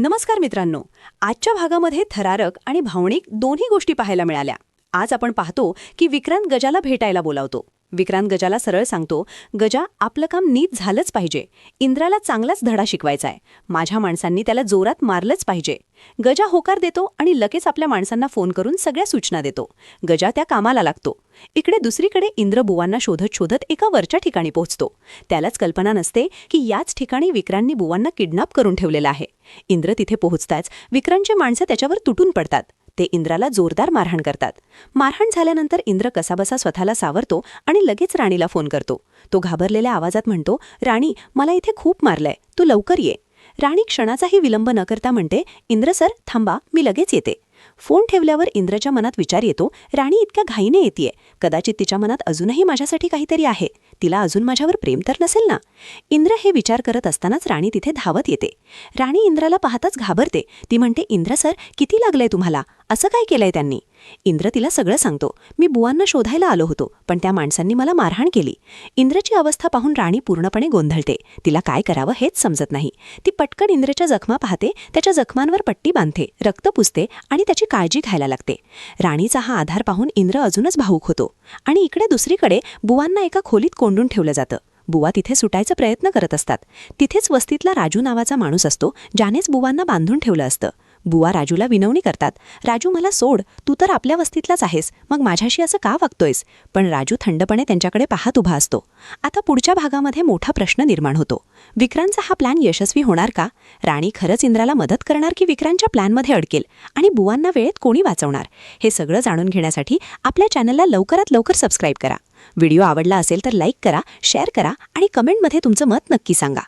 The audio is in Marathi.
नमस्कार मित्रांनो. आजच्या भागामध्ये थरारक आणि भावनिक दोन्ही गोष्टी पाहायला मिळाल्या. आज आपण पाहतो की विक्रांत गजाला भेटायला बोलावतो. विक्रांत गजाला सरळ सांगतो गजा आपलं काम नीट झालंच पाहिजे. इंद्राला चांगलाच धडा शिकवायचा आहे माझ्या माणसांनी त्याला जोरात मारलंच पाहिजे. गजा होकार देतो आणि लगेच आपल्या माणसांना फोन करून सगळ्या सूचना देतो. गजा त्या कामाला लागतो. इकडे दुसरीकडे इंद्र बुवांना शोधत शोधत एका वरच्या ठिकाणी पोहोचतो. त्यालाच कल्पना नसते की याच ठिकाणी विक्रांनी बुवांना किडनॅप करून ठेवलेला आहे. इंद्र तिथे पोहोचताच विक्रांतचे माणसं त्याच्यावर तुटून पडतात. ते इंद्राला जोरदार मारहाण करतात. मारहाण झाल्यानंतर इंद्र कसाबसा स्वतःला सावरतो आणि लगेच राणीला फोन करतो. तो घाबरलेल्या आवाजात म्हणतो राणी मला इथे खूप मारलंय. तू लवकर ये. राणी क्षणाचाही विलंब न करता म्हणते इंद्र सर थांबा मी लगेच येते. फोन ठेवल्यावर इंद्रच्या मनात विचार येतो राणी इतक्या घाईने येते कदाचित तिच्या मनात अजूनही माझ्यासाठी काहीतरी आहे. तिला अजून माझ्यावर प्रेम तर नसेल ना? इंद्र हे विचार करत असतानाच राणी तिथे धावत येते. राणी इंद्राला पाहताच घाबरते. ती म्हणते इंद्र सर किती लागलंय तुम्हाला? असं काय केलंय त्यांनी? इंद्र तिला सगळं सांगतो. मी बुवांना शोधायला आलो होतो पण त्या माणसांनी मला मारहाण केली. इंद्रची अवस्था पाहून राणी पूर्णपणे गोंधळते. तिला काय करावं हेच समजत नाही. ती पटकन इंद्रच्या जखमा पाहते त्याच्या जखमांवर पट्टी बांधते रक्त पुसते आणि त्याची काळजी घ्यायला लागते. राणीचा हा आधार पाहून इंद्र अजूनच भावूक होतो. आणि इकडे दुसरीकडे बुवांना एका खोलीत कोंडून ठेवलं जातं. बुवा तिथे सुटायचा प्रयत्न करत असतात. तिथेच वस्तीतला राजू नावाचा माणूस असतो ज्यानेच बुवांना बांधून ठेवलं असतं. बुवा राजूला विनवणी करतात. राजू मला सोड तू तर आपल्या वस्तीतलाच आहेस मग माझ्याशी असं का वागतोयस? पण राजू थंडपणे त्यांच्याकडे पाहत उभा असतो. आता पुढच्या भागामध्ये मोठा प्रश्न निर्माण होतो. विक्रांतचा हा प्लॅन यशस्वी होणार का? राणी खरंच इंद्राला मदत करणार की विक्रांतच्या प्लॅनमध्ये अडकेल? आणि बुवांना वेळेत कोणी वाचवणार? हे सगळं जाणून घेण्यासाठी आपल्या चॅनलला लवकरात लवकर सबस्क्राईब करा. व्हिडिओ आवडला असेल तर लाईक करा शेअर करा आणि कमेंटमध्ये तुमचं मत नक्की सांगा.